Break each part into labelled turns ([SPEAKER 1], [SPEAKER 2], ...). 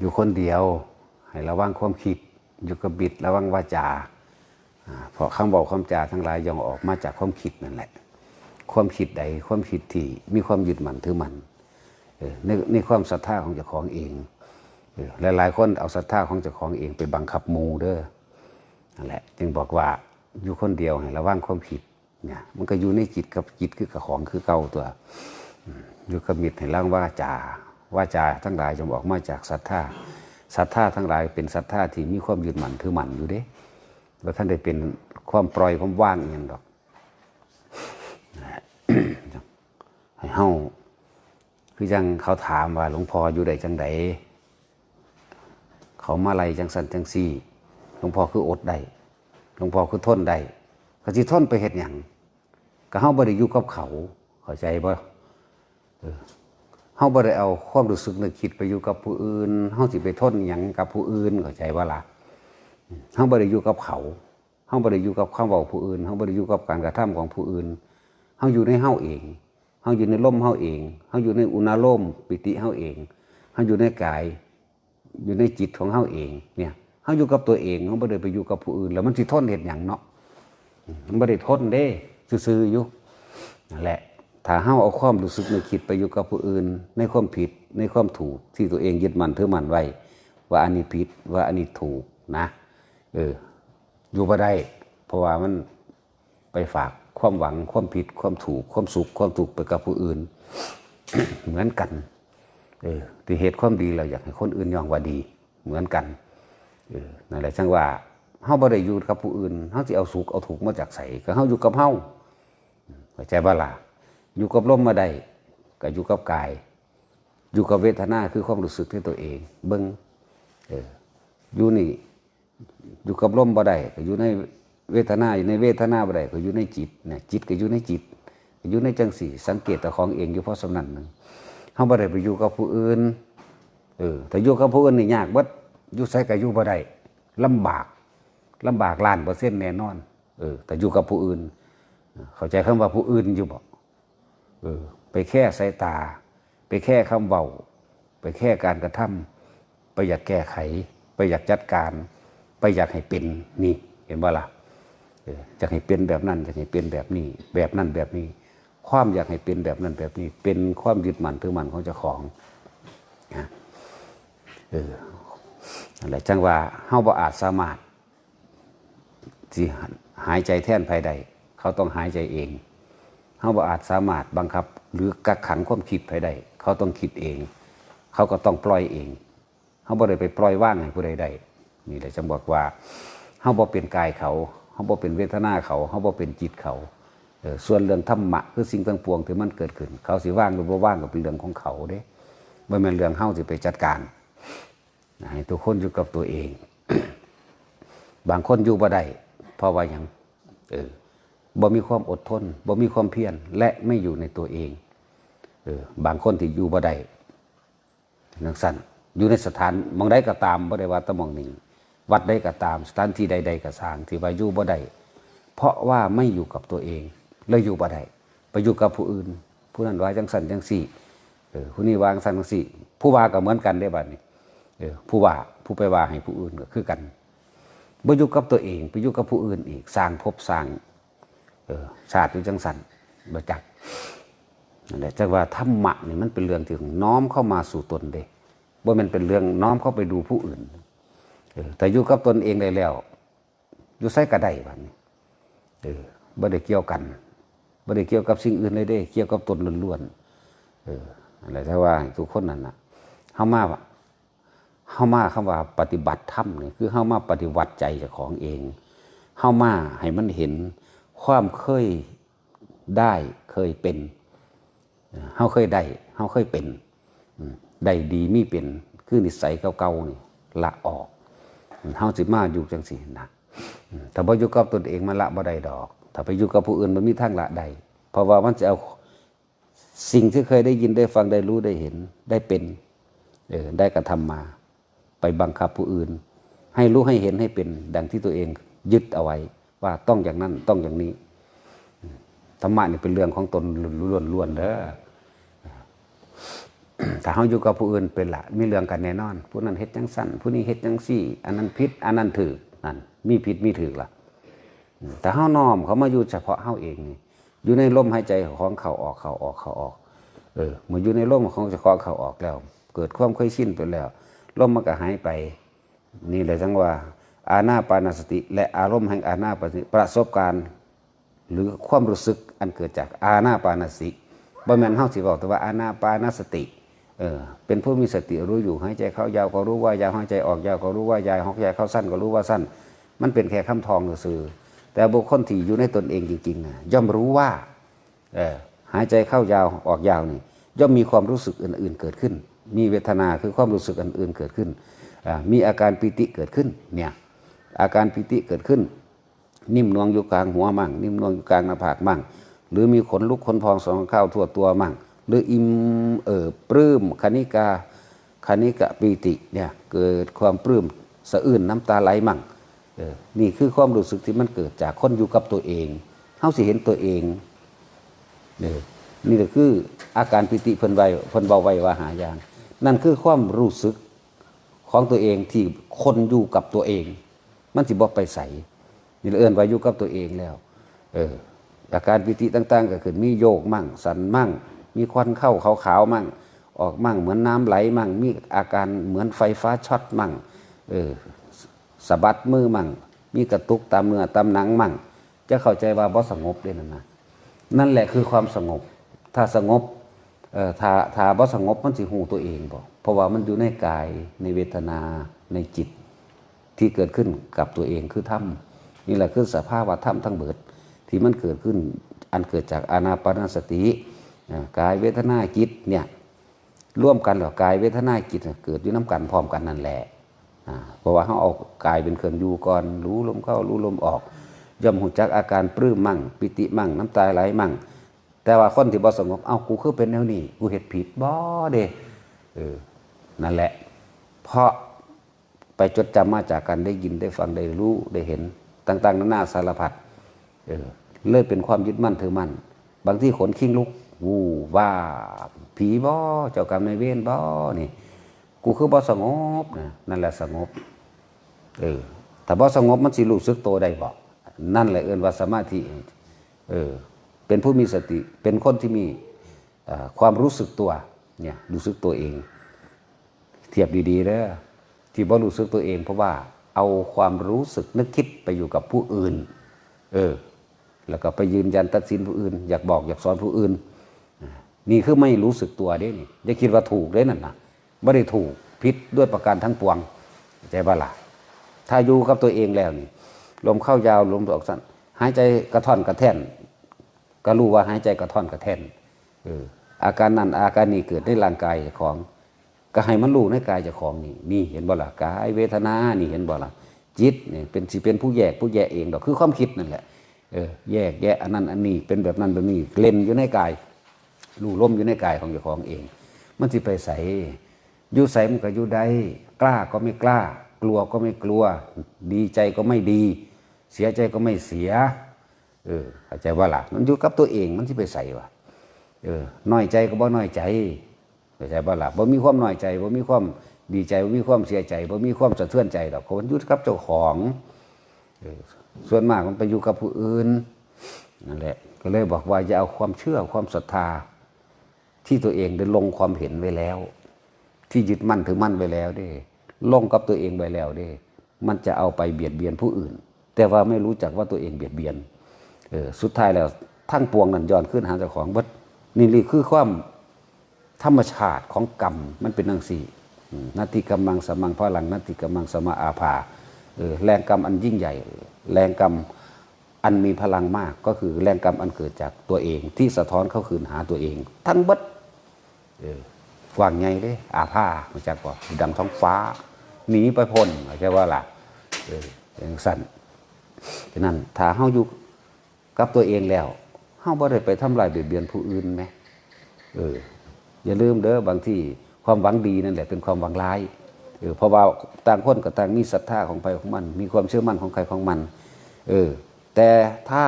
[SPEAKER 1] อยู่คนเดียว ให้ระวังความคิด อยู่กับบิดระวังวาจาอ่าเพราะคำบอกคำจาทั้งหลายย่อมออกมาจากความคิดนั่นแหละ ความคิดใดความคิดที่มีความยึดมั่นถือมั่นในในความศรัทธาของเจ้าของเองเออหลายๆคนเอาศรัทธาของเจ้าของเองไปบังคับมูเด้อนั่นแหละ จึงบอกว่าอยู่คนเดียวให้ระวังความคิดเนี่ยมันก็อยู่ในจิตกับจิตคือกับของคือเก่าตัว อยู่กับมิตรให้ร่างว่าจา ว่าจาทั้งหลายจะบอกมาจากศรัทธาศรัทธาทั้งหลายเป็นศรัทธาที่มีความยึดมั่นถือมั่นอยู่เด้ว่าท่านได้เป็นความปล่อยความว่างอย่างดอกให้เฮาคือจังเขาถามว่าหลวงพ่ออยู่ใดจังใดเขามาไล่จังสันจังซี่หลวงพ่อคืออดได้หลวงพ่อคือทนได้เขาสิทนไปเฮ็ดหยังก็เฮาบ่ได้อยู่กับเขาเข้าใจบ่ เฮาบ่ได้เอาความรู้สึกนึกคิดไปอยู่กับผู้อื่นเฮาสิไปทนหยังกับผู้อื่นเข้าใจบ่ล่ะเฮาบ่ได้อยู่กับเขาเฮาบ่ได้อยู่กับคำเว้าผู้อื่นเฮาบ่ได้อยู่กับการกระทำของผู้อื่นเฮาอยู่ในเฮาเองเฮาอยู่ในลมเฮาเองเฮาอยู่ในอุณาโลมปิติเฮาเองเฮาอยู่ในกาย อยู่ในจิตของเฮาเองเนี่ยเฮาอยู่กับตัวเองเฮาบ่ได้ไปอยู่กับผู้อื่น แล้วมันสิทนเฮ็ดหยังเนาะมันบ่ได้ทนเด้ซื่อๆอยู่นั่นแหละ ถ้าเฮาเอาความรู้สึกในคิดไปอยู่กับผู้อื่น ในความผิดในความถูกที่ตัวเองยึดมั่นถือมั่นไว้ ว่าอันนี้ผิดว่าอันนี้ถูกนะเอออยู่บ่ได้ เพราะว่ามันไปฝากความหวังความผิดความถูก ความสุขความถูกไปกับผู้อื่น เหมือนกันเออที่เหตุความดีเราอยากให้คนอื่นยองว่าดี เหมือนกันเออนั่นแหละจังว่าเฮาบ่ได้อยู่กับผู้อื่นเฮาสิเอาสุขเอาถูกมาจากไสก็เฮาอยู่กับเฮาเข้าใจบ่ล่ะ อยู่กับลมมาได้ก็อยู่กับกาย อยู่กับเวทนาคือความรู้สึกที่ตัวเอง เบิ้งเอออยู่นี่ อยู่กับลมบ่ได้ก็อยู่ในเวทนาอยู่ในเวทนาบ่ได้ก็อยู่ในจิตเนี่ยจิตก็อยู่ในจิตอยู่ในจังสี่สังเกตแต่ของเองอยู่เพราะสำนันหนึ่งเฮาบ่ได้ไปอยู่กับผู้อื่นเออแต่อยู่กับผู้อื่นนี่ยากเบิดอยู่ไสก็อยู่บ่ได้ลำบากลำบากล้านเปอร์เซ็นต์แน่นอนเออแต่อยู่กับผู้อื่น เข้าใจคำว่าผู้อื่นอยู่บ่ เออ ไปแค่สายตา ไปแค่คำเบาไปแค่การกระทำไปอยากแก้ไข ไปอยากจัดการ ไปอยากให้เป็นนี่เห็นบ่ล่ะอยากให้เป็นแบบนั้นอยากให้เป็นแบบนี้ แบบนั้นแบบนี้ ความอยากให้เป็นแบบนั้นแบบนี้ เป็นความยึดมั่นถือมั่นของเจ้าของนะเอออะไรจังว่าเฮาบ่อาจสามารถที่หายใจแท่นภายใด เขาต้องหายใจเอง เขาบ่อาจสามารถบังคับ หรือกักขังความคิดภายใดเขาต้องคิดเอง เขาก็ต้องปล่อยเองเขาบ่ได้ไปปล่อยว่างให้ผู้ใดใดนี่แหละจะบอกว่าเขาบ่เป็นกายเขาเขาบ่เป็นเวทนาเขาเขาบ่เป็นจิตเขาส่วนเรื่องธรรมะคือสิ่งทั้งปวงที่มันเกิดขึ้น เขาสิว่างหรือบ่ว่างก็เป็นเรื่องของเขาเด้ไม่เป็นเรื่องเฮาสิไปจัดการให้ทุกคนอยู่กับตัวเอง บางคนอยู่บ่ได้เพราะว่ายังเออ บ่มีความอดทนบ่มีความเพียรและไม่อยู่ในตัวเองเออบางคนที่อยู่บ่ได้นังสันอยู่ในสถานมองใดก็ตามบ่ได้ว่าตะมองหนึ่งวัดใดก็ตามสถานที่ใด ๆก็สร้างที่ว่าอยู่บ่ได้เพราะว่าไม่อยู่กับตัวเองเลยอยู่บ่ได้ไปอยู่กับผู้อื่น ผู้นั้นว่าจังสันจังสี่เออผู้นี้วาจังสันจังสี่ ผู้ว่าก็เหมือนกันได้บัดนี้เออผู้ว่าผู้ไปว่าให้ผู้อื่นก็คือกันบ่อยู่กับตัวเอง ไปอยู่กับผู้อื่นอีกสร้างภพสร้าง ชาติอยู่จังสันบ่จักนั่นแหละจักว่าธรรมะนี่มันเป็นเรื่องที่น้อมเข้ามาสู่ตนเด้บ่มันเป็นเรื่องน้อมเข้าไปดูผู้อื่นออแต่อยู่กับตนเองได้แล้วอยู่ไสก็ไดบัดนี้เออบ่ได้เกี่ยวกันบ่ได้เกี่ยวกับสิ่งอื่นเลยเด้ เกี่ยวกับตนล้วนๆเออนั่นแหละแต่ว่าทุกคนนั่นน่ะเฮามาเฮามาคำว่าปฏิบัติธรรมนี่คือเฮามาปฏิวัติใจเจ้าของเองเฮามาให้มันเห็น ความเคยได้เคยเป็นเฮาเคยได้เฮาเคยเป็นได้ดีมีเป็นคือนิสัยเก่าๆนี่ละออกเฮาสิมาอยู่จังซี่นะถ้าบ่อยู่กับตนเองมันละบ่ได้ดอก ถ้าไปอยู่กับผู้อื่นมันมีทางละได้เพราะว่ามันจะเอาสิ่งที่เคยได้ยินได้ฟังได้รู้ได้เห็นได้เป็นเออได้กระทำมา ไปบังคับผู้อื่น ให้รู้ให้เห็นให้เป็น ดังที่ตัวเองยึดเอาไว้ ว่าต้องอย่างนั้นต้องอย่างนี้ธรรมะนี่เป็นเรื่องของตนล้วนๆเด้อถ้าเฮาอยู่กับผู้อื่นเป็นละมีเรื่องกันแน่นอน ผู้นั้นเฮ็ดจังสั่นผู้นี้เฮ็ดจังซี่ อันนั้นผิดอันนั้นถูกนั่นมีผิดมีถูกล่ะแต่เฮาน้อมเขามาอยู่เฉพาะเฮาเองนี่อยู่ในลมหายใจของเขาออกเขาออกเขาออก เออเมื่ออยู่ในลมของเฉพาะเขาออกแล้ว เกิดความเคยชินไปแล้วลมมันก็หายไป นี่เลยจังว่า อาณาปานสติ และอารมณ์แห่งอาณาปานสติประสบการณ์หรือความรู้สึกอันเกิดจากอาณาปานสติบ่แม่นเฮาสิบอกแต่ว่าอาณาปานสติเออเป็นผู้มีสติรู้อยู่หายใจเข้ายาวก็รู้ว่ายาวหายใจออกยาวก็รู้ว่ายาวหายใจเข้าสั้นก็รู้ว่าสั้น มันเป็นแค่คำทองซื่อแต่บุคคลที่อยู่ในตนเองจริงๆนะย่อมรู้ว่าเออหายใจเข้ายาวออกยาวนี่ย่อมมีความรู้สึกอื่นๆเกิดขึ้น มีเวทนาคือความรู้สึกอื่นๆเกิดขึ้น มีอาการปิติเกิดขึ้นเนี่ย อาการปิติเกิดขึ้น นิ่มนวลอยู่กลางหัวมั่ง นิ่มนวลอยู่กลางหน้าผากมั่ง หรือมีขนลุกขนพองสองเข้าทั่วตัวมั่ง หรืออิ่มเอิบปลื้มคณิกาคณิกะปีติเนี่ยเกิดความปลื้มสะอื้นน้ำตาไหลมั่งออนี่คือความรู้สึกที่มันเกิดจากคนอยู่กับตัวเองเฮาสิเห็นตัวเองนี่นี่ก็คืออาการปิติเพิ่นไวเพิ่นเบาไวว่าหายาง นั่นคือความรู้สึกของตัวเองที่คนอยู่กับตัวเอง มันสิบ่ไปใสนี่เอื้อนว่าอยู่กับตัวเองแล้ว เออ อาการปิติต่าง ๆ ก็คือมีโยกมั่ง สันมั่ง มีควันเข้าขาวๆมั่ง ออกมั่งเหมือนน้ำไหลมั่ง มีอาการเหมือนไฟฟ้าช็อตมั่ง เออสะบัดมือมั่ง มีกระตุกตามเนื้อตามหนังมั่ง จะเข้าใจว่าบ่สงบเลยนั่นนะนั่นแหละคือความสงบ ถ้าสงบเอ่อถ้าถ้าบ่สงบมันสิหูตัวเองบ่เพราะว่ามันอยู่ในกายในเวทนาในจิต ที่เกิดขึ้นกับตัวเองคือธรรมนี่แหละคือสภาพวะธรรมทั้งเบิด ที่มันเกิดขึ้นอันเกิดจากอานาปานสติกายเวทนาจิตเนี่ยร่วมกันหรอกายเวทนาจิตเกิดอยู่น้ำกันพร้อมกันนั่นแหละเพราะว่าเขาเอากายเป็นเครื่องอยู่ก่อนรู้ลมเข้ารู้ลมออกย่อมหูจักอาการปลื้มมั่ง ปิติมั่ง น้ำตาไหลมั่ง แต่ว่าคนที่บ่สงบ เอากูคือเป็นแนวนี้ กูเห็ดผิดบ่เด้เออนั่นแหละ เพราะ ไปจดจำมาจากการได้ยินได้ฟังได้รู้ได้เห็นต่าง ๆนานาสารพัดเออเลยเป็นความยึดมั่นถือมั่น บางที่ขนคิงลุกวูว่าผีบ่เจ้ากรรมนายเวรบ่นี่ กูคือบ่สงบนะนั่นแหละสงบเออถ้าบ่สงบมันสิรู้สึกตัวได้บ่นั่นแหละเอิ้นว่าสมาธิเออเป็นผู้มีสติเป็นคนที่มีความรู้สึกตัวเนี่ยรู้สึกตัวเอง เทียบดีๆเด้อ ที่บ่รู้สึกตัวเอง เพราะว่าเอาความรู้สึกนึกคิดไปอยู่กับผู้อื่น เออ แล้วก็ไปยืนยันตัดสินผู้อื่น อยากบอกอยากสอนผู้อื่น นี่คือไม่รู้สึกตัวเด้นี่อย่าคิดว่าถูกเด้นั่นนะไม่ได้ถูกผิดด้วยประการทั้งปวงใจบ่ล่ะถ้าอยู่กับตัวเองแล้วนี่ลมเข้ายาวลมออกสั้นหายใจกระท่อนกระแท่น ก็รู้ว่าหายใจกระท่อนกระแท่นเอออาการนั้นอาการนี้เกิดในร่างกายของ ก็ให้มันรู้ในกายเจ้าของนี่มีเห็นบ่ล่ะกายเวทนานี่เห็นบ่ล่ะจิตเนี่ยเป็นสิเป็นผู้แยกผู้แยกเองดอกคือความคิดนั่นแหละเออแยกแยะอันนั้นอันนี้เป็นแบบนั้นแบบนี้เล่นอยู่ในกายรู้ลมอยู่ในกายของเจ้าของเอง มันสิไปใส่อยู่ใส่มันก็อยู่ได้กล้าก็ไม่กล้า กลัวก็ไม่กลัว ดีใจก็ไม่ดี เสียใจก็ไม่เสีย เออเข้าใจว่าล่ะมันอยู่กับตัวเองมันสิไปใส่วะเออน้อยใจก็บ่น้อยใจ เข้าใจว่าล่ะบ่มีความน้อยใจบ่มีความดีใจบ่มีความเสียใจบ่มีความสะเทือนใจดอกเราะมันอยู่กับเจ้าของส่วนมากมันไปอยู่กับผู้อื่นนั่นแหละก็เลยบอกว่าอย่าเอาความเชื่อความศรัทธา ที่ตัวเองได้ลงความเห็นไว้แล้ว ที่ยึดมั่นถือมั่นไว้แล้วเด้ลงกับตัวเองไว้แล้วเด้ มันจะเอาไปเบียดเบียนผู้อื่น แต่ว่าไม่รู้จักว่าตัวเองเบียดเบียนเออสุดท้ายแล้วทั้งปวงนั้นย้อนขึ้นหาเจ้าของวัดนี่คือความ ธรรมชาติของกรรมมันเป็นนังสี่นาติกรรมังสมังพลังนาติกรรมังสมาอาภาเออแรงกรรมอันยิ่งใหญ่ แรงกรรมอันมีพลังมากก็คือแรงกรรมอันเกิดจากตัวเอง ที่สะท้อนเข้าคืนหาตัวเอง ทั้งบัดเออกว่างไงเด้อาผ้ามาจากว่าดังท้องฟ้าหนีไปพ้นเข้าใจว่าล่ะเอออย่างสั้นฉะนั้นถ้าเฮาอยู่กับตัวเองแล้วเฮาบ่ได้ไปทำลายเบียดเบียนผู้อื่นไหมเออ อย่าลืมเด้อบางที่ความหวังดีนั่นแหละเป็นความหวังร้ายเออเพราะว่าต่างคนก็ต่างมีศรัทธาของใครของมัน มีความเชื่อมั่นของใครของมัน เออ แต่ถ้า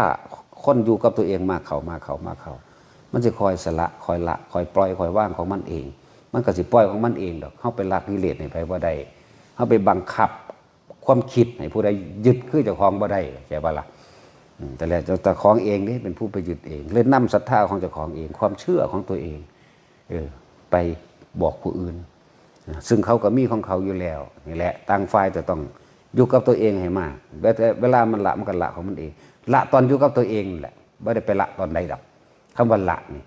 [SPEAKER 1] คนอยู่กับตัวเองมากเขามากเขามากเขา มันจะคอยสละคอยละคอยปล่อยคอยว่างของมันเอง มันก็สิปล่อยของมันเองดอกเฮาไปลักกิเลสให้ไปบ่ได้เฮาไปบังคับความคิดให้ผู้ใดยึดคือเจ้าของบ่ได้ใช่บ่ละแต่แล้วเจ้าของเองนี่เป็นผู้ไปยึดเองเล่นนำศรัทธาของเจ้าของเอง ความเชื่อของตัวเอง เออไปบอกผู้อื่น ซึ่งเขาก็มีของเขาอยู่แล้วนี่แหละต่างฝ่ายจะต้องอยู่กับตัวเองให้มากเวลาเวลามันละมันก็ละของมันเอง ละตอนอยู่กับตัวเองแหละไม่ได้ไปละตอนใดดอกคำว่าละนี่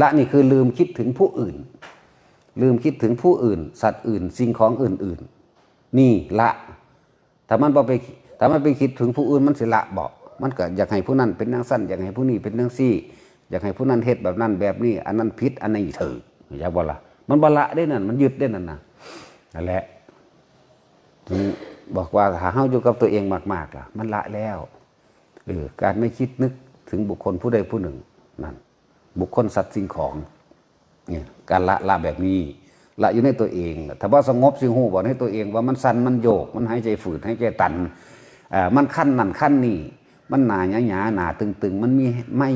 [SPEAKER 1] ละนี่คือลืมคิดถึงผู้อื่น ลืมคิดถึงผู้อื่น สัตว์อื่น สิ่งของอื่นๆ นี่ละถ้ามันไปถ้ามันไปคิดถึงผู้อื่นมันสิละบอกมันก็อยากให้ผู้นั้นเป็นนางสั้นอยากให้ผู้นี้เป็นนางซี่ อยากให้ผู้นั้นเฮ็ดแบบนั้นแบบนี้ อันนั้นผิดอันนี้ถืออยากบละมันบละได้นั่นมันยึดได้นั่นนะนั่นแหละถึงบอกว่าถ้าเฮาอยู่กับตัวเองมากๆล่ะ มันละแล้วเออการไม่คิดนึกถึงบุคคลผู้ใดผู้หนึ่งนั่นบุคคลสัตว์สิ่งของเนี่ยการละละแบบนี้ ละอยู่ในตัวเองถ้าว่าสงบสิหูบอกให้ตัวเอง ว่ามันสั่นมันโยก มันหายใจฝืดหายใจตันอ่ามันขั้นนั่นขั้นนี่มันหนาหยาหยาหนาตึงตึงมันมีไม่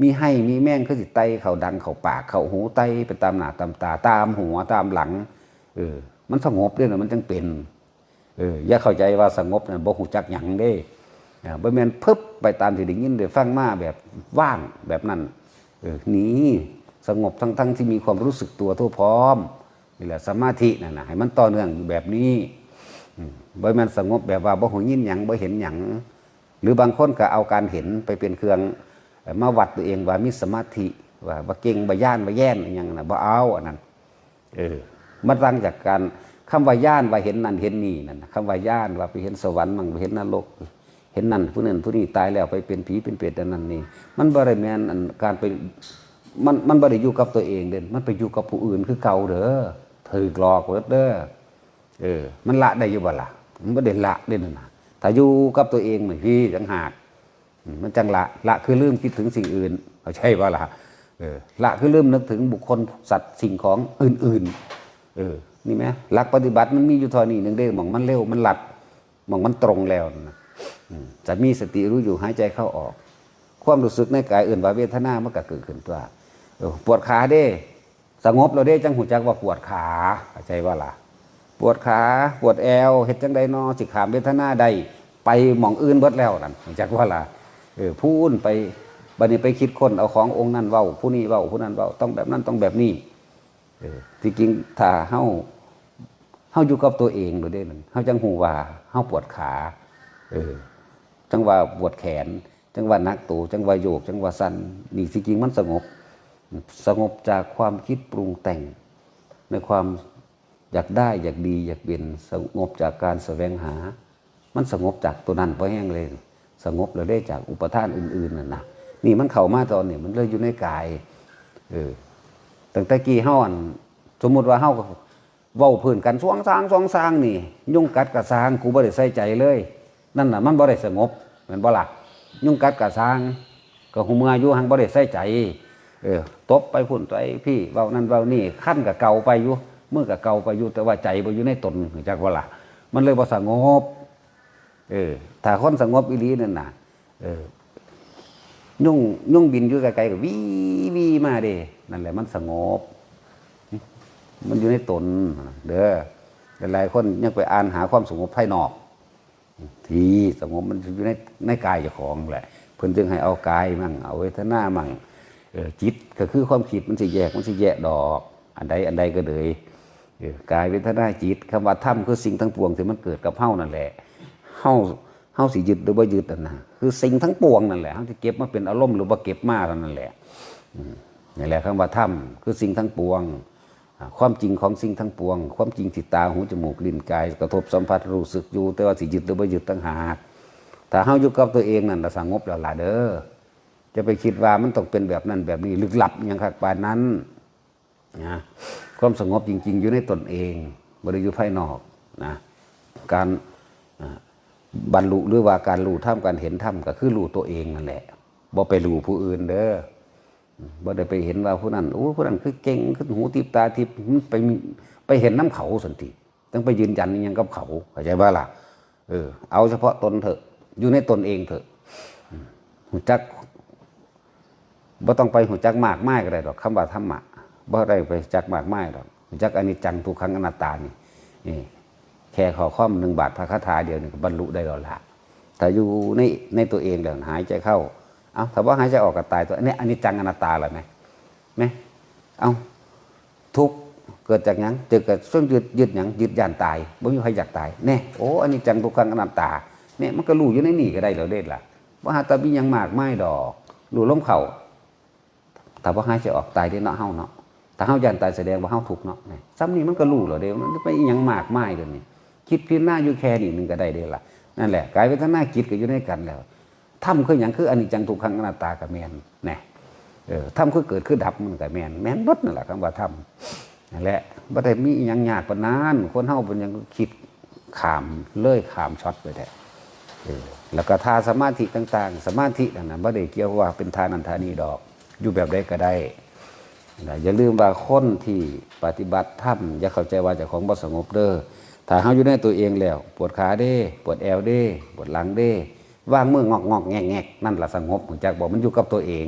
[SPEAKER 1] มีให้มีแม่งคือสิไตเขาดังเขาปากเขาหูไตไปตามหน้าตามตาตามหัวตามหลัง เออ มันสงบด้วยนะมันจังเป็น เออ อย่าเข้าใจว่าสงบนะบ่หูจักหยังเด้บ่แม่นพึบไปตามที่ได้ยินได้ฟังมาแบบว่างแบบนั้น เออหนีสงบทั้งทั้งที่มีความรู้สึกตัวทั่วพร้อมนี่แหละสมาธินั่นนะให้มันต่อเนื่องอยู่แบบนี้บ่แมันสงบแบบว่าบ่หูยินหยังบ่เห็นหยังหรือบางคนก็เอาการเห็นไปเป็นเครื่อง มาวัดตัวเองว่ามีสมาธิว่าบ่เก่งบ่ย่านบ่แย่นอหยังนะบ่เอาอันนั้นเออมันตั้งจากการคำว่าย่านว่าเห็นนั่นเห็นนี่นั่นคำว่าย่านว่าไปเห็นสวรรค์มั่งไปเห็นนรกเห็นนั่นผู้นั้นผู้นี้ตายแล้วไปเป็นผีเป็นเปรตอันนั้นนี่ มันบริแมนการไปมันมันบริอยู่กับตัวเองเด่นมันไปอยู่กับผู้อื่นคือเก่าเด้อถือหลอกเดเด้อเออ มันละได้อยู่บ่ล่ะมันบ่ได้ละเด่นนนะถ้าอยู่กับตัวเองเหมือนพี่จังหาก มันจังละละคือลืมคิดถึงสิ่งอื่นเขาใช่บ่าล่ะเออละคือลืมนึกถึงบุคคลสัตว์สิ่งของอื่นๆ เออนี่ไหมหลักปฏิบัติมันมีอยู่เทอนี้หนึ่งเด้หมองมันเร็วมันหลัดมองมันตรงแล้วนะจะมีสติรู้อยู่หายใจเข้าออก ความรู้สึกในกายอื่นว่าเวทนามันก็เกิดขึ้นตัวปวดขาเด้ สงบเราเด้จังหูจักว่าปวดขาเข้าใจว่าล่ะ ปวดขาปวดแอวเฮ็ดจังใดนอสิขามเวทนาใดไปหมองอื่นเบิดแล้วนั่นจักว่าล่ะ เออพูนไปบัดนี้ไปคิดคนเอาขององค์นั้นเว้าผู้นี้เว้าผู้นั้นเว้าต้องแบบนั้นต้องแบบนี้เออที่จริงถ้าเฮาเฮาอยู่กับตัวเองดยเด้นั่นเฮาจังหูว่าเฮาปวดขาเออจังว่าปวดแขน จังว่านักตูจังว่าโยก จังว่าสันนี่สิจริงมันสงบ สงบจากความคิดปรุงแต่ง ในความอยากได้อยากดีอยากเป็นสงบจากการแสวงหา มันสงบจากตัวนั้นเพราะแห้งเลย สงบเลยได้จากอุปทานอื่นๆน่ะนะนี่มันเข้ามาตอนนี้มันเลยอยู่ในกายเออตั้งแต่กี้เฮาอันสมมุติว่าเฮาเว้าพื้นกันสวงซางสวงซางนี่ ยุ่งกัดกระซางกูบ่ได้ใส่ใจเลย นั่นน่ะมันบ่ได้สงบเหมือนบ่ล่ะยุ่งกัดกระซางก็หูเมื่ออยู่หังบ่ได้ใส่ใจเออตบไปพุ่นไปพี่เว้านั่นเว้านี่ขั้นกับเก่าไปอยู่เมื่อกับเก่าไปอยู่แต่ว่าใจบ่อยู่ในตนจักว่าล่ะมันเลยบ่สงบ เออถ้าคนสงบอีหลีนั่นน่ะ เออ ยุ่งยุ่งบินอยู่ไกลๆก็วีวีมาเด้นั่นแหละมันสงบ มันอยู่ในตน เด้อหลายๆคนยังไปอ่านหาความสงบภายนอก ที่สงบมันอยู่ในในกายเจ้าของแหละ เพิ่นจึงให้เอากายมั่งเอาเวทนามั่งจิตก็คือความคิดมันสิแยกมันสิแยกดอก อันใดอันใดก็เลยกายเวทนาจิตคำว่าธรรมคือสิ่งทั้งปวงที่มันเกิดกับเฮานั่นแหละ เฮาเฮาสิยึดหรือบ่ยึดนั่นนะคือสิ่งทั้งปวงนั่นแหละเฮาสิเก็บมาเป็นอารมณ์หรือบ่าเก็บมานั่นแหละนี่แหละคำว่าธรรมคือสิ่งทั้งปวง ความจริงของสิ่งทั้งปวง ความจริงที่ตาหูจมูกลิ้นกายกระทบสัมผัสรู้สึกอยู่ แต่ว่าสิยึดหรือไม่ยึดตั้งหากถ้าเฮาอยู่กับตัวเองนั่นละสงบแล้วล่ะเด้อจะไปคิดว่ามันต้องเป็นแบบนั้นแบบนี้ลึกลับอยังคักปานนั้นนะความสงบจริง ๆ อยู่ในตนเองบริอยู่ภายนอกนะการอ่า บรรลุหรือว่าการรู้ท่ามการเห็นท่ามก็คือรู้ตัวเองนั่นแหละบ่ไปรู้ผู้อื่นเด้อบ่ได้ไปเห็นว่าผู้นั้นโอ้ผู้นั้นคือเก่งคือหูติบตาติบไปไปเห็นน้ำเขาสันติต้องไปยืนยันอหยังกับเขาเข้าใจบ่าล่ะเออ เอาเฉพาะตนเถอะ อยู่ในตนเองเถอะหูจักบ่ต้องไปหูจักมากมากก็ได้ดอกคำว่าธรรมะบ่ได้ไปจักมากมายดอกจักอนิจจังทุกขังอนัตตานี่นี่ แค่ขอข้อมหนึ่งบาทพระคาถาเดียวนี่บรรลุได้แล้วละถ้าอยู่ในในตัวเองแล้วหายใจเข้า เอาถ้าว่าหายใจออกก็ตายตัวอันนี้อนิจจังอนัตตาเลยไหมไหมเอาทุกเกิดจากยังเกิดจากส่วนยึดยึดยังยึดยานตายบ่มีใครอยากตายแน่โอ้อันนี้จังทุกขังอนัตตาเนี่ยมันก็รู้อยู่ในนี่ก็ได้แล้วเด็ดล่ะว่าหาตามียังมากไม่ดอกรู้ล้มเข่าแต่ว่าหายใจออกตายได้เนาะเฮาเนาะถ้าเฮายันตายแสดงว่าเฮาทุกเนาะซ้ำนี่มันก็รู้แล้วเด้มันไม่ยังมากไม่เดี๋ยวนี้ คิดพิจารณาอยู่แค่นี้หนึงก็ได้เด้ล่ะนั่นแหละกายเวทนาจิตก็อยู่ในกันแล้วถ้ำคือหยังคืออนิจจังทุกขังอนัตตากับแมนน่เออถ้ำคือเกิดคือดับมันกับแมนแมนบดนั่นแหละคำว่าถ้ำนั่นแหละบ่ได้มีอิหยังยากปานนั้นคนเฮาเป็นหยังคิดขามเลื่อยขามช็อตไปได้เออแล้วก็ทาสมาธิต่าง ๆ สมาธินั่นนะไม่ได้เกี่ยวว่าเป็นทานันทานีดอก อยู่แบบใดก็ได้นะอย่าลืมว่าคนที่ปฏิบัติธรรมอย่าเข้าใจว่าจะของบ่สงบเด้อ ถ้าเฮาอยู่ในตัวเองแล้ว ปวดขาเด้ ปวดแอวเด้ ปวดหลังเด้วางมืองอกงอกแงกแงกนั่นละสงบผมจักบอกมันอยู่กับตัวเอง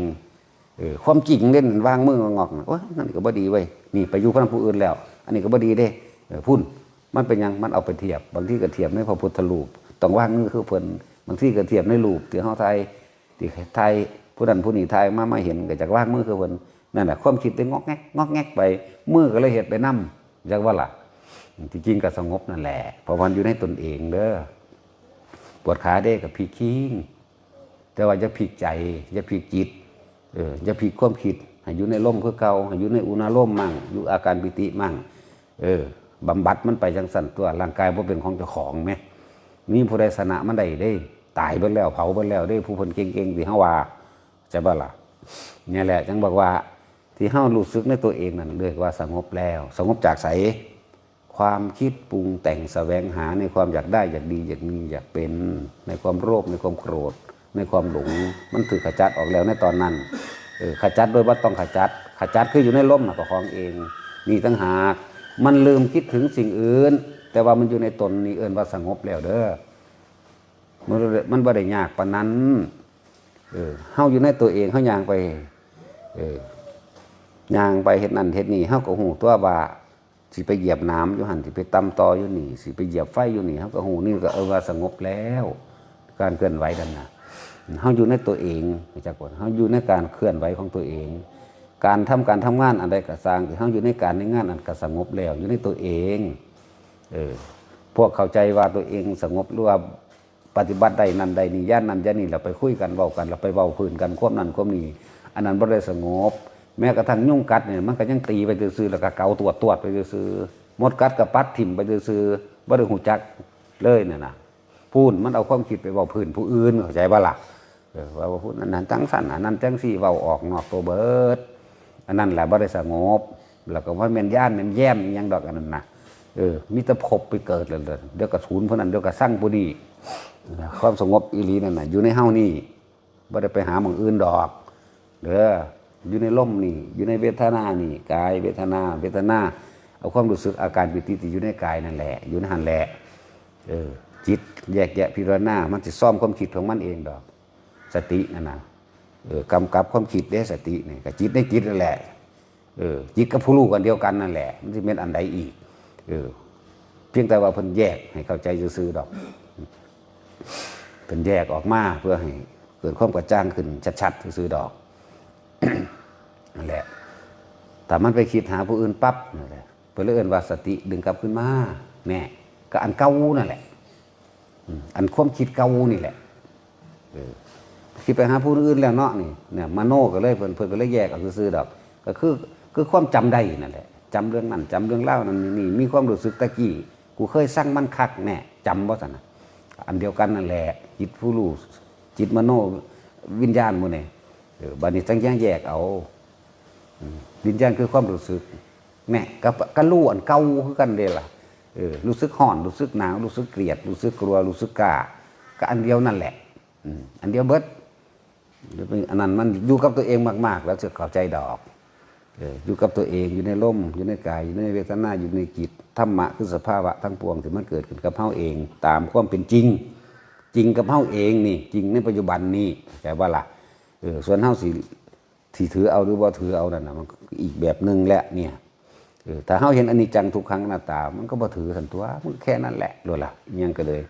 [SPEAKER 1] เออความจริงเล่นวางมืองอกๆน่ะโอ้ยนั่นก็บ่ดีเว้ยนี่ไปอยู่พระผู้อื่นแล้ว อันนี้ก็บ่ดีเด้เออพุ่นมันเป็นยังมันเอาไปเทียบบางที่ก็เทียบในพระพุทธรูปต้องว่างมือคือเพิ่นบางที่ก็เทียบในรูปที่เฮาไทยที่ไทยผู้นั้นผู้นี้ไทยมามาเห็นก็จากว่างมือคือเพิ่นนั่นแหละความคิดได้งอกแงกงอกแงกไปมือก็เลยเฮ็ดไปนำจักว่าล่ะ ที่จริงก็สงบนั่นแหละเพราะมันอยู่ในตนเองเด้อปวดขาเด้กับพีคิงแต่ว่าจะพลิกใจจะพลิกจิตเออจะพลิกความคิดให้อยู่ในลมคือเก่าให้อยู่ในอุณาลมมั่งอยู่อาการปิติมั่งเออบำบัดมันไปจังสั่นตัวร่างกายบ่เป็นของเจ้าของแหมมีผู้ใดสนะมันได้ได้ ตายเบิดแล้วเผาเบิดแล้วได้ผู้เพิ่นเก่งๆที่เฮาว่าใช่บ่ล่ะเนี่ยแหละจังบอกว่าที่เฮารู้สึกในตัวเองนั่นเรียกว่าสงบแล้ว สงบจากไส ความคิดปรุงแต่งแสวงหาในความอยากได้อยากดีอยากมีอยากเป็น ในความโลภในความโกรธ ในความหลง มันถือขจัดออกแล้วในตอนนั้นเออขจัดโดยว่าต้องขจัด ขจัดคืออยู่ในลมน่ะประคองเองนี่ตั้งหากมันลืมคิดถึงสิ่งอื่น แต่ว่ามันอยู่ในตนนี่เอิ้นว่าสงบแล้วเด้อมันมันบ่ได้ยากปานนั้นเออเฮาอยู่ในตัวเองเฮายางไป เออย่างไปเฮ็ดนั่นเฮ็ดนี่เฮาก็ฮู้ตัวว่า สิไปเหยียบน้ำอยู่หันสิไปตำตออยู่นี่สิไปเหยียบไฟอยู่นี่เฮาก็ฮู้นี่ก็เออว่าสงบแล้ว การเคลื่อนไหวนั่นนะเฮาอยู่ในตัวเองจักว่าเฮาอยู่ในการเคลื่อนไหวของตัวเอง การทำการทำงานอันใดก็สร้างที่เฮาอยู่ในการในงานอันก็สงบแล้ว อยู่ในตัวเองเออพวกเข้าใจว่าตัวเองสงบหรือว่าปฏิบัติใดนั้นใดนี่ย่านนั้นย่านนี่เราไปคุยกันเว้ากันเราไปเว้าพื้นกันควบนั้นควบนี้อันนั้นบ่ได้สงบ แม้กระทั่งยุ่งกัดเนี่ยมันก็ยังตีไปซื่อแล้วก็เกาตรวจตรวจไปซื่อมดกัดกับปัดถิ่มไปซื่อบ่ได้หูจักเลยเนี่ยนะพูนมันเอาความคิดไปเว้าพื้นผู้อื่นเข้าใจบ่ล่ะเออว่าพูดอันนั้นจังสั่นอันนั้นจังสี่เว้าออกนอกตัวเบิดอันนั้นแหละบ่ได้สงบ แล้วก็ว่าแม่นย่านแม่นแย้มยังดอกอันนั้นนะเออมีแต่พบไปเกิดเลยเลยเดี๋ยวก็ศูนเพราะนั้นเดี๋ยวก็สร้างผู้นี้ความสงบอีหลีนั่นน่ะอยู่ในเฮานี่บ่ได้ไปหาหมองอื่นดอกเด้อ อยู่ในล่มนี่ อยู่ในเวทนานี่กายเวทนา เวทนา เอาความรู้สึกอาการปิติที่อยู่ในกายนั่นแหละ อยู่ในหันแหละเออจิตแยกแยะพิจารณา มันจะซ่อมความคิดของมันเองดอก สตินั่นนะเออกำกับความคิดได้สตินี่กับจิตได้จิตนั่นแหละเออจิตกับผู้รู้กันเดียวกันนั่นแหละ มันจะเป็นอันใดอีกเออเพียงแต่ว่าเพิ่นแยกให้เข้าใจซื่อๆดอกเพิ่นแยกออกมาเพื่อให้เกิดความกระจ่างขึ้นชัดๆซื่อๆดอก นั่นแหละ แต่มันไปคิดหาผู้อื่นปั๊บนั่นแหละเพิ่นเลยเอิ้นว่าสติดึงกลับขึ้นมาแน่ก็อันเก่านั่นแหละอันความคิดเก่านี่แหละคิดไปหาผู้อื่นแล้วเนาะนี่เนี่ยมโนก็เลยเพิ่นเพิ่นก็เลยแยกออกซื่อดอก ก็คือคือความจำได้นั่นแหละจำเรื่องนั้นจำเรื่องเล่านั่นนี่มีความรู้สึกตะกี้กูเคยสร้างมันคักแน่จำบ่ซั่นะอันเดียวกันนั่นแหละจิตผู้รู้จิตมโนวิญญาณมู่นี่เออบัดนี้ต้องแยกแยกเอา วิญญาณคือความรู้สึกแน่ก็ก็รู้อันเก่าคือกันเด้ล่ะเออรู้สึกห่อนรู้สึกหนาวรู้สึกเกลียด รู้สึกกลัวรู้สึกกล้าก็อันเดียวนั่นแหละอันเดียวเบิดอันนั้นมันอยู่กับตัวเองมาก ๆ แล้วจะเข้าใจดอกอยู่กับตัวเองอยู่ในลมอยู่ในกายอยู่ในเวทนาอยู่ในจิตธรรมะคือสภาวะทั้งปวงที่มันเกิดขึ้นกับเฮาเอง ตามความเป็นจริง จริงกับเฮาเองนี่ จริงในปัจจุบันนี่แต่ว่าล่ะเออส่วนเฮาสิ ที่ถือเอาหรือบ่ถือเอานั่นน่ะมันอีกแบบหนึ่งแหละเนี่ยเออถ้าเฮาเห็นอนิจจังทุกครั้งหน้าตา มันก็บ่ถือสันตัวมันแค่นั้นแหละโลดล่ะยังก็เลย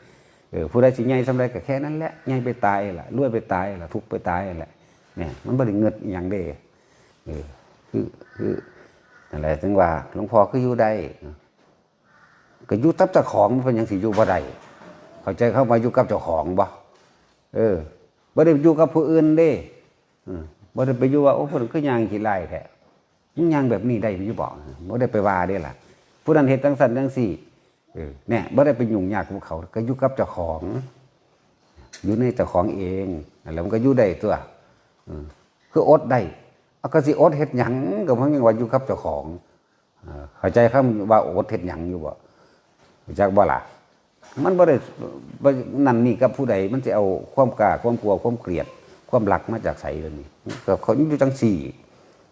[SPEAKER 1] ผู้ใดสิใหญ่สำใดก็แค่นั้นแหละใหญ่ไปตายล่ะรวยไปตายล่ะทุกไปตายแหละเนี่ยมันบ่ได้เงิดอิหยังเด้เออคือคือนั่นแหละถึงว่าหลวงพ่อคืออยู่ได้ก็อยู่ตับเจ้าของมันเป็นหยังสิอยู่บ่ได้เข้าใจเข้ามาอยู่กับเจ้าของบ่เออบ่ได้อยู่กับผู้อื่นเด้อ บ่ได้ไปอยู่ว่าโอ้เพิ่นคือย่างขี้ไล่แท้มันย่างแบบนี้ได้อยู่บ่บ่ได้ไปว่าเด้ล่ะผู้นั้นเฮ็ดจังซั่นจังซี่เนี่ยบ่ได้ไปยุ่งยากกับเขา ก็อยู่กับเจ้าของ อยู่ในเจ้าของเองแล้วมันก็อยู่ได้ตัวเออคืออดได้เอาก็สิอดเฮ็ดหยังก็เพราะยังว่าอยู่กับเจ้าของเออเข้าใจคำว่าอดเฮ็ดหยังอยู่บ่จักบ่ล่ะมันบ่ได้บ่นั่นนี่กับผู้ใดมันจะเอาความกล้าความกลัวความเกลียด ความรักมาจากไสเลยนี่ ก็เขาอยู่จังสี่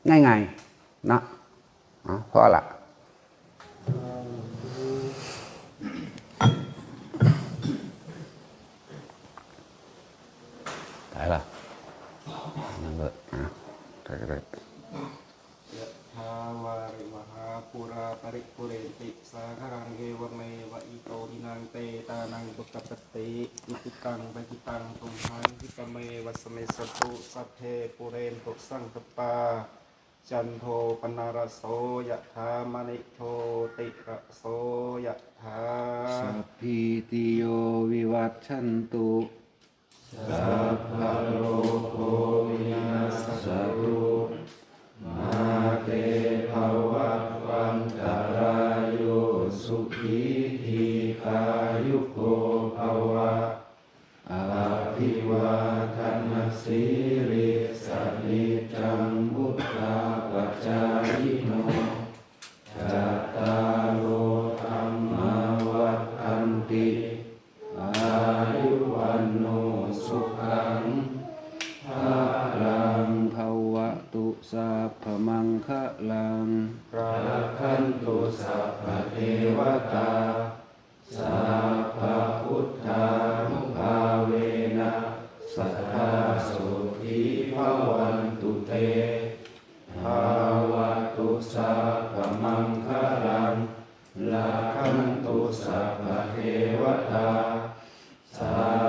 [SPEAKER 1] ง่ายๆนะอ๋อเพราะละตายละนั่นเลยอะตายก็ได้
[SPEAKER 2] ยะถาวาริวหาปุราปริปุเรนติสาคารังเอวเมวะอิโตทินังเตตานังตุกปปติอิติตังปฏิตังตุมหังคิปะเมวัสเมสตุสัพเพปุ เรนตุสังคปา จันโทปนารโสยะถามณิโชติระโสยะถา
[SPEAKER 1] สัพพิติโยวิวัตชันตุสัพพะโลโควินาสตุมาเตภวัตวันตรายโยสุขีทีขายุโกภวะอาภิวาทนาสิริส มังคลังลาคันตุสัพเพวตาสา